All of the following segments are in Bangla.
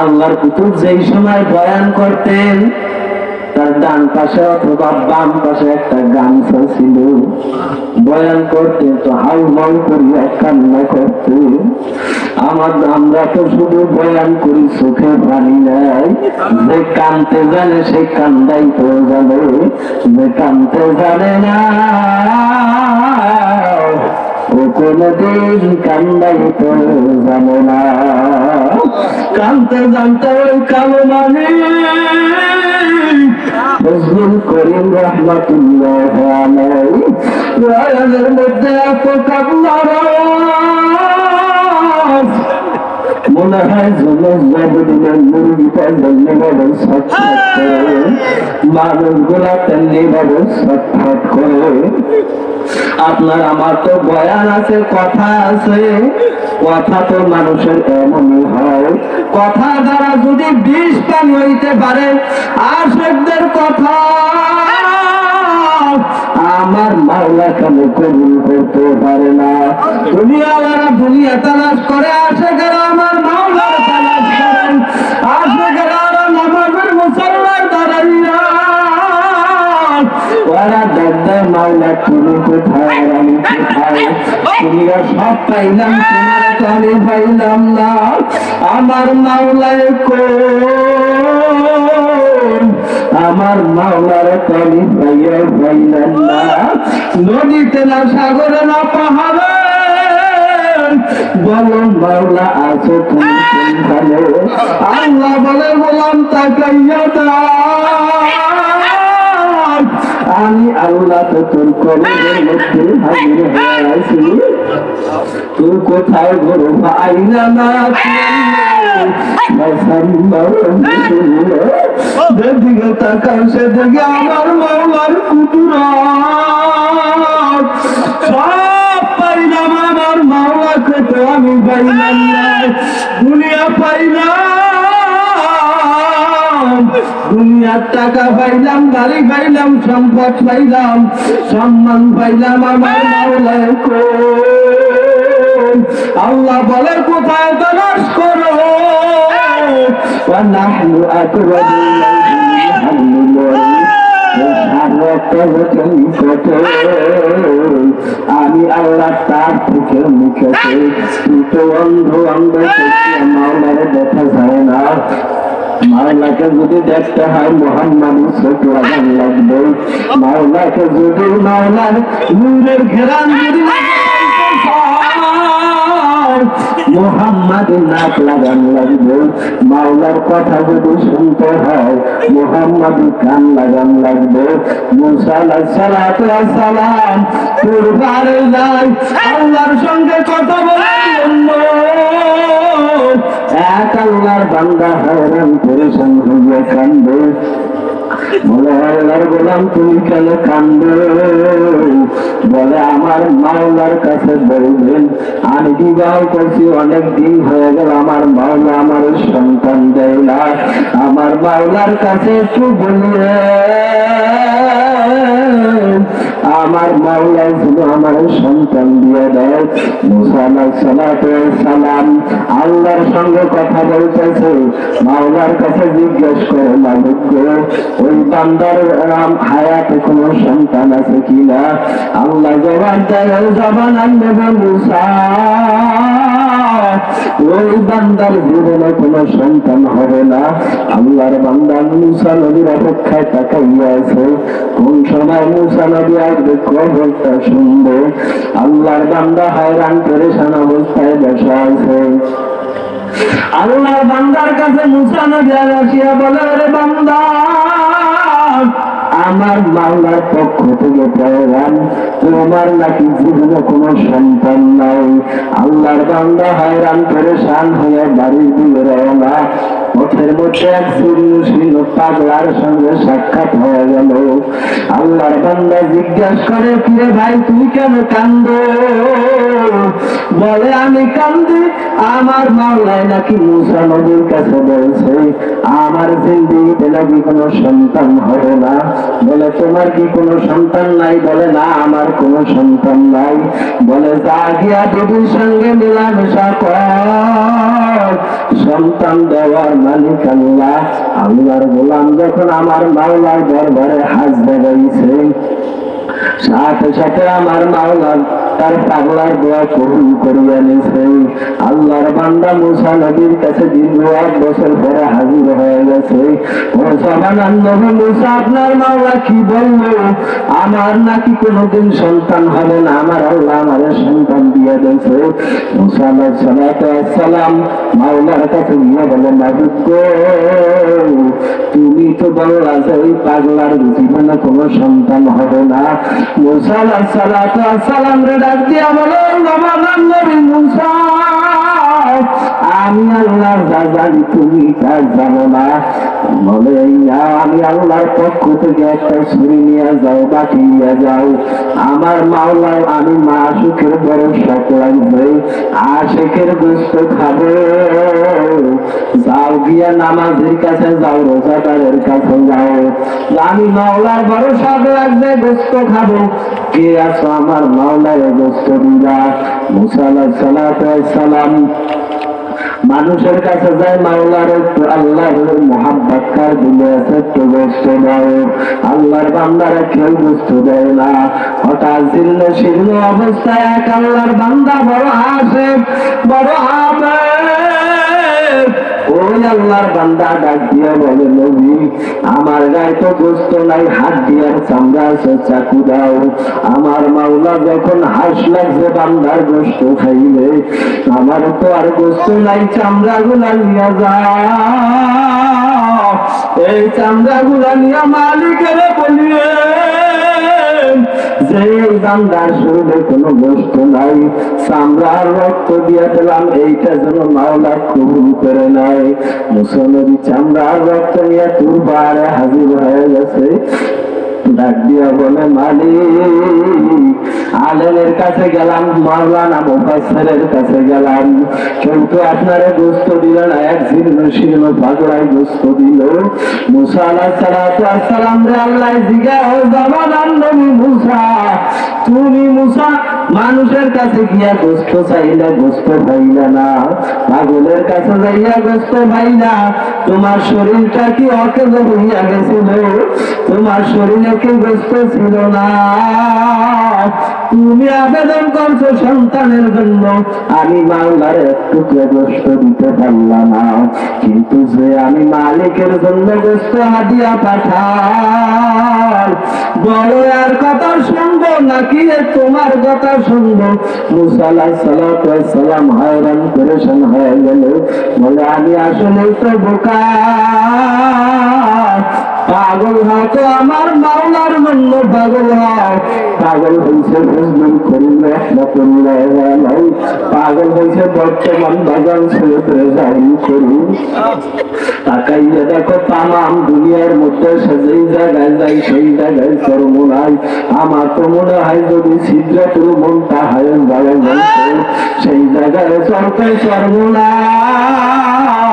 আল্লাহর কুতুব যেই সময় বয়ান করতেন, তার ডান পাশে অথবা বাম পাশে একটা গামছা ছিল। বয়ান করতে তো হাউ মাউ করিয়া কান্না করতে। আমার আমরা তো শুধু বয়ান করি, চোখে পানি নাই। যে কানতে জানে, সে কান্দাই তো জানে যে কানতে জানে না কোনদিন কান্দাই তো জানে না। কানতে জানতে ওই কালো মানে। ফজলুল করিম রহমাতুল্লাহ আলাইহি। ওয়ালের মধ্যে এত আওয়াজ। মনে আপনার আমার তো বয়ান আছে, কথা আছে। কথা তো মানুষের এমনই হয়। কথা দ্বারা যদি বিষ পান হইতে পারে, আশেকদের কথা আমার মাওলা কেন কবুল করতে পারে না? দুনিয়া তালাশ করে আশেকেরা। আমার আমার মাওলায় কোন আমার মাওলার তলি পাইয়া পাইলাম না নদীতে না সাগরে না পাহাড়ে। বলো মাওলা, আছো তুমি কোনখানে আল্লাহ বলে, বললাম, তাকাইয়া দাও। আমি আল্লাহ তো তোর কবরের মধ্যে হাজির হয়ে আছি তুই কোথায় বড় ভাই না আমার মাওলার কুতুরা দুনিয়ার টাকা পাইলাম বাড়ি পাইলাম সম্পদ পাইলাম সম্মান পাইলাম আমার মাওলায় কোন আল্লাহ বলে কোথায় তলাশ করো ونحن أقرب إليه من حبل الوريد আমি আল্লাহ তার থেকে মুখে কিন্তু অন্ধ অন্ধ মাওলারে দেখা যায় না মাওলাকে যদি দেখতে হয় মোহাম্মদ লাগান লাগবে মাওলাকে যদি মাওলার নূরের ঘেরান যদি মোহাম্মদ নাক লাগান লাগবে মাওলার কথা যদি শুনতে হয় মোহাম্মদ কান লাগান লাগবে মুসালা সালাম পূর্বারে যায়, আল্লাহর সঙ্গে কথা বলার এক আল্লাহর বান্দা হয়রান পরেশান হইয়া কান্দে। বলে আল্লাহর গোলাম, তুমি কেন কান্দে? বলে, আমার মাওলার কাছে বলবেন, আমি বিবাহ করছি, অনেক দিন হয়ে গেল, আমার মাওলা আমার সন্তান দেয় না। আমার মাওলার কাছে একটু বলিয়ে আমার মাওলা শুধু আমার সন্তান দিয়ে দেয়। মুসাল্লাহ সালাম আল্লাহর সঙ্গে কথা বলতেছে, মাওলার কাছে জিজ্ঞেস করে, মালিক ওই বান্দার রাম হায়াতে কোনো সন্তান আছে কিনা আল্লাহ জবান দেয় জবান আনবে ওই বান্দার জীবনে কোনো সন্তান হবে না। আল্লাহর বান্দা মুসা নদীর অপেক্ষায় তাকাইয়া আছে। কোন সময় মুসা নদী আসবে, খবরটা শুনবে। আল্লাহর বান্দা হায়রান, পরেশান অবস্থায় বসে আছে। আল্লাহর বান্দার কাছে মুসা নদী আসিয়া বলে রে বান্দা, আমার মাওলার পক্ষ থেকে প্রয়োজন তোমার নাকি জীবনে কোনো সন্তান নাই। আল্লাহর বান্দা হয়রান, পরেশান হয়ে বাড়ির দিকে রওনা। জিজ্ঞাসা করে ভাই তুই কেন কান্দ বলে, আমি কান্দি আমার মাওলায় নাকি মুসা কাছে বলছে, আমার নাকি কোনো সন্তান হবে না। বলে, তোমার কি কোনো সন্তান নাই? বলে, না, আমার কোনো সন্তান নাই। বলে, যা গিয়া দেবীর সঙ্গে মেলামেশা কর সন্তান দেওয়ার মালিক আল্লাহ। আল্লাহর গোলাম যখন আমার মাওলার দরবারে হাজ দেখাইছে সাথে সাথে আমার মাওলা তার পাগলার দোয়া কবুল করিয়া নিছে আল্লাহর বান্দা মুসা নবীর কাছে দীর্ঘ এক বছর পরে হাজির হয়ে গেছে। নবী মুসা, আপনার মাওলা কি বলল? আমার নাকি কোনোদিন সন্তান হবে না, আমার আল্লাহ আমার সন্তান দিয়ে দিয়েছে। মুসা আসসালাম মাওলার কাছে গিয়ে বলে মাবুদ গো তুমি তো বড় রাজা, ওই পাগলার জীবনে কোনো সন্তান হবে না। মুসা আলাইহিস সালাতু রে ডাক দিয়া বলো নবীন মুসা। আমি আল্লাহর জানি তুমি তা জানো না। বলে আমি আল্লাহর পক্ষ থেকে একটা ছুরি নিয়ে যাও বাকি নিয়ে যাও। আমার মাওলা আমি মা সুখের বড় শখ লাগবে আশেখের গোস্ত খাব। যাও গিয়া নামাজের কাছে যাও, রোজাদারের কাছে যাও। আমি মাওলার বড় শখ লাগবে গোস্ত খাব। কে আছো আমার মাওলার গোস্ত দিলা মুসা আলাইহিস সালাম মানুষের কাছে যায় মাওলার একটু আল্লাহর মোহাম্মত কার দিলে আছে একটু গোস্ত দেয় আল্লাহর বান্দারা কেউ বুঝতে দেয় না। হঠাৎ জীর্ণ শীর্ণ অবস্থায় এক আল্লাহর বান্দা বড় আসে বড় আবেগ ওই আল্লাহর বান্দা ডাক দিয়া আমার গায়ে তো গোস্ত নাই, হাত দিয়ার চামড়া চাকু দাও। আমার মাওলা যখন হাস লাগছে, বান্দার গোস্ত খাইলে, আমার তো আর গোস্ত নাই চামড়া গুলা নিয়ে যা এই চামড়া গুলা নিয়ে মালিকের বলিয়ে এই বান্দার শরীরে কোনো গোস্ত নাই। চামড়ার রক্ত দিয়া দিলাম এইটা যেন মাওলা কবুল করে নাই। মুসলমানি চামড়ার রক্ত নিয়ে তোর বারে হাজির হয়ে গেছে। ডাক বলে আলেমের কাছে গেলাম মাওলানা মুফাসসিরের কাছে গেলাম। কিন্তু আপনারে দিল না এক জীর্ণ শীর্ণ পাগড়ায় দিল। মুসা সালাতু ওয়াস সালাম রে আল্লাহ জিগা ও নবী মুসা, তুমি মুসা, মানুষের কাছে গিয়া গোস্ত চাইলা গোস্ত পাইলা না, পাগলের কাছে যাইয়া গোস্ত পাইলা। তোমার শরীরটা কি অকেজ হইয়া গেছিল? তোমার শরীরে কি গোস্ত ছিল না। তুমি আবেদন করছ সন্তানের জন্য। আমি মাওলার একটু গোস্ত দিতে পারলাম না। কিন্তু যে আমি মালিকের জন্য গোস্ত হাদিয়া পাঠাই বড় আর কথা শুনব নাকি তোমার কথা শুনব? মুসা আলাইহিস সালাতু সালাম হয়রান পরেশান হয়ে গেল। বলে, আমি আসলে তো বোকা। পাগল হয়তো আমার মাওলার জন্য পাগল হয় পাগল হয়েছে করিম রহমতুল্লাহ আলাইহি পাগল হয়েছে বর্তমান বাগান ছেলেদের জাহিন করি তাকাইলে দেখো তামাম দুনিয়ার মধ্যে সে যেই জায়গায় যাই সেই জায়গায় কর্ম নাই। আমার তো মনে হয় যদি সিদ্ধাতুর মনটা হয় যাবে বলছে, সেই জায়গায় চলতে কর্ম নাই।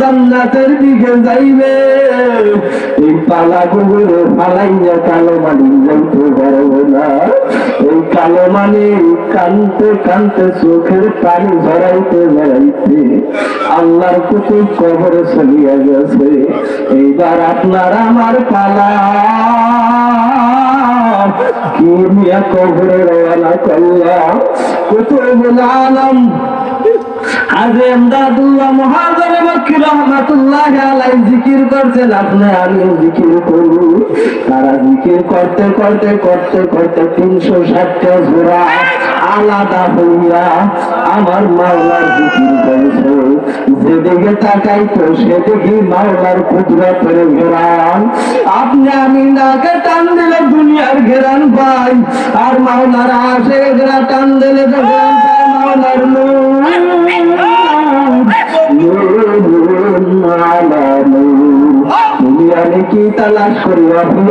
জান্নাতের দিকে যাইবে, এই পালা গুলো পালাইয়া কালো মানিক যাইতে পারবে না। এই কালো মানিক কানতে কানতে চোখের পানি ঝরাইতে আল্লাহর কুতুব কবরে চলিয়া গেছে। এইবার আপনার আমার পালা। কি মিয়া কবরে রওনা করলাম? আলম আজে এমদাদুল্লাহ মহাজন মক্কি রহমাতুল্লাহ আলাই জিকির করছেন, আপনি আমি জিকির করব তারা জিকির করতে করতে করতে করতে তিনশো ষাটটা জোড়া আলাদা হইয়া আমার মাওলার জিকির করছে। যেদিকে তাকাই তো সেদিকে মাওলার কুদরতের ঘেরান। আপনি আমি নাকে টান দিলে দুনিয়ার ঘেরান পাই আর মাওলার আসে ঘেরা টান দিলে ঘেরান কি তালাশ করি আপনি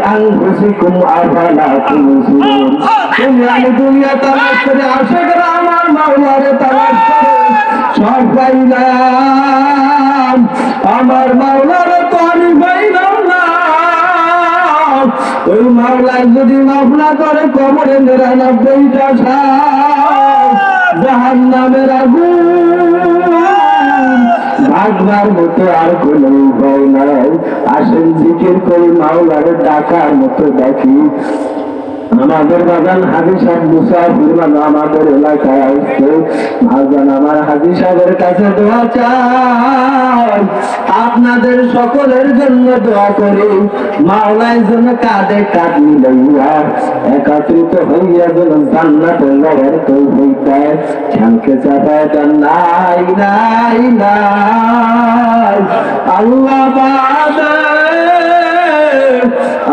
তুবসিরুন। তুমি আমি দুনিয়া তালাশ করে আসে করে আমার মাওলারে তালাশ করে। সব আমার তো আমি পাইলাম না। ওই মাওলায় যদি মাফ করে, কবরে নিরানব্বইটা সাপ। জাহান নামের আগুন। ভাগবার মতো আর কোন উপায় নাই। আসেন জিকির করে মাওলার ডাকার মতো ডাকি। আমাদের বাগান হাজি সাহেব মুসাফির আমাদের এলাকায় আসছে ভাজান আমার হাজি সাহেবের কাছে দোয়া চাই। আপনাদের সকলের জন্য দোয়া করি। মাওলায় যেন কাঁধে কাঁধ মিলাইয়া একাত্রিত হইয়া যেন জান্নাতের লড়ার তৌফিক দেয়। খেলকে চাপায় নাই নাই নাই। আল্লাহ বাদে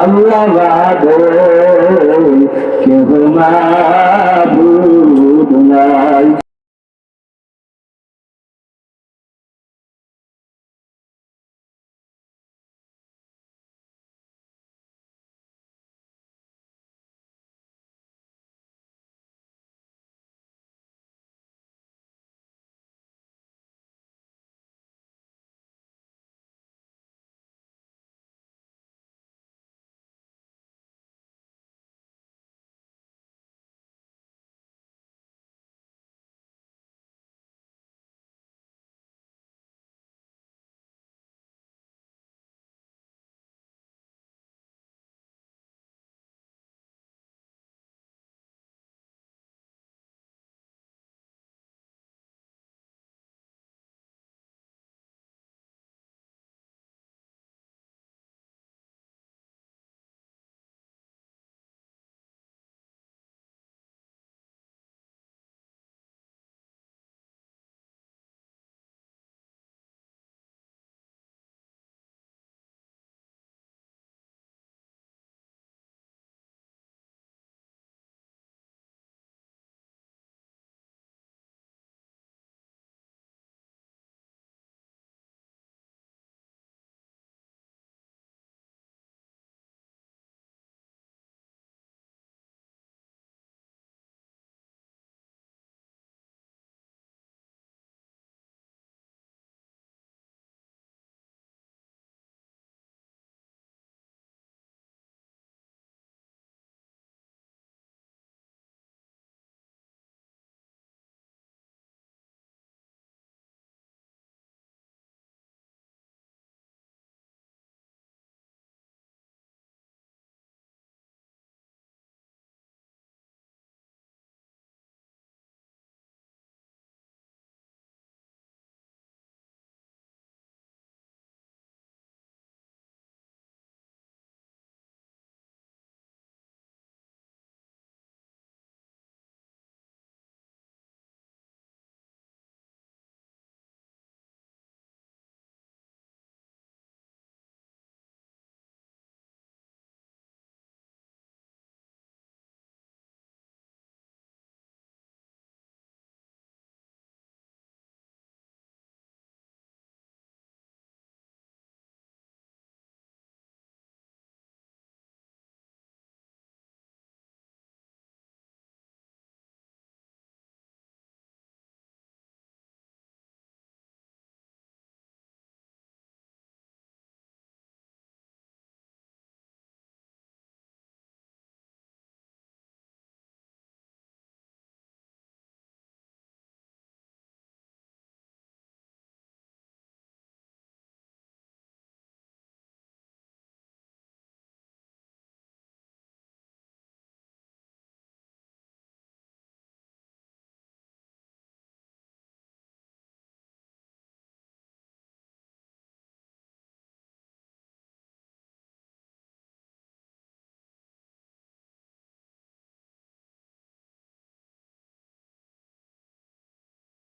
আল্লাহ বাদে। কেহ মা